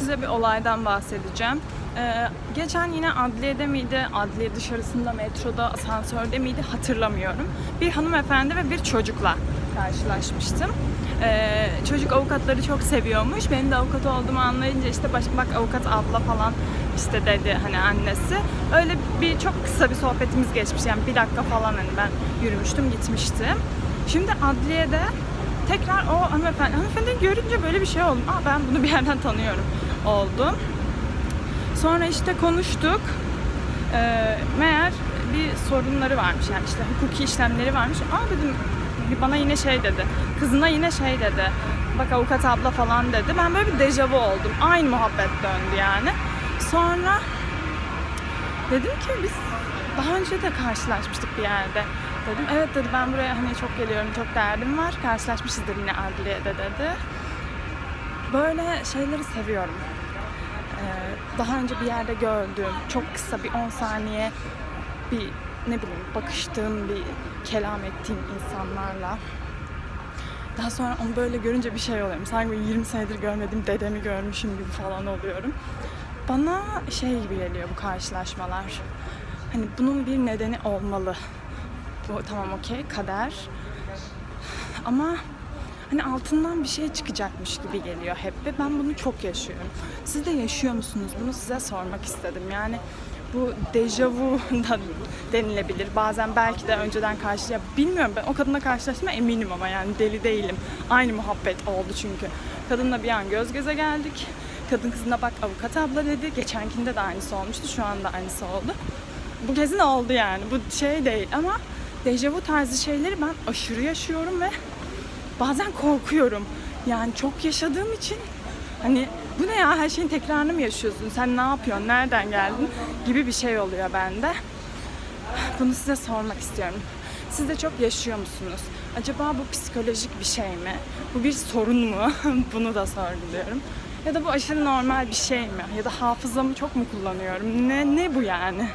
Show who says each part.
Speaker 1: size bir olaydan bahsedeceğim. Ee, geçen yine adliyede miydi, adliye dışarısında, metroda, asansörde miydi hatırlamıyorum. Bir hanımefendi ve bir çocukla karşılaşmıştım. Ee, çocuk avukatları çok seviyormuş. Benim de avukat olduğumu anlayınca işte baş, bak avukat abla falan işte dedi hani annesi. Öyle bir çok kısa bir sohbetimiz geçmiş. Yani bir dakika falan hani ben yürümüştüm gitmiştim. Şimdi adliyede tekrar o hanımefendi, hanımefendiyi görünce böyle bir şey oldum. Aa ben bunu bir yerden tanıyorum oldum. Sonra işte konuştuk. Ee, meğer bir sorunları varmış yani işte hukuki işlemleri varmış. Aa dedim bana yine şey dedi. Kızına yine şey dedi. Bak avukat abla falan dedi. Ben böyle bir dejavu oldum. Aynı muhabbet döndü yani. Sonra dedim ki biz daha önce de karşılaşmıştık bir yerde. Dedim evet dedi ben buraya hani çok geliyorum çok derdim var. Karşılaşmışızdır yine adliyede dedi. Böyle şeyleri seviyorum. Ee, daha önce bir yerde gördüğüm, çok kısa bir 10 saniye bir ne bileyim bakıştığım bir kelam ettiğim insanlarla daha sonra onu böyle görünce bir şey oluyorum. Sanki böyle 20 senedir görmediğim dedemi görmüşüm gibi falan oluyorum. Bana şey gibi geliyor bu karşılaşmalar. Hani bunun bir nedeni olmalı. Bu tamam okey kader. Ama hani altından bir şey çıkacakmış gibi geliyor hep ve ben bunu çok yaşıyorum. Siz de yaşıyor musunuz? Bunu size sormak istedim. Yani bu dejavu da denilebilir. Bazen belki de önceden karşı ya bilmiyorum ben o kadınla karşılaştığıma eminim ama yani deli değilim. Aynı muhabbet oldu çünkü. Kadınla bir an göz göze geldik. Kadın kızına bak avukat abla dedi. Geçenkinde de aynısı olmuştu. Şu anda aynısı oldu. Bu kesin oldu yani. Bu şey değil ama dejavu tarzı şeyleri ben aşırı yaşıyorum ve bazen korkuyorum. Yani çok yaşadığım için hani bu ne ya her şeyin tekrarını mı yaşıyorsun? Sen ne yapıyorsun? Nereden geldin? Gibi bir şey oluyor bende. Bunu size sormak istiyorum. Siz de çok yaşıyor musunuz? Acaba bu psikolojik bir şey mi? Bu bir sorun mu? Bunu da sorguluyorum. Ya da bu aşırı normal bir şey mi? Ya da hafızamı çok mu kullanıyorum? Ne ne bu yani?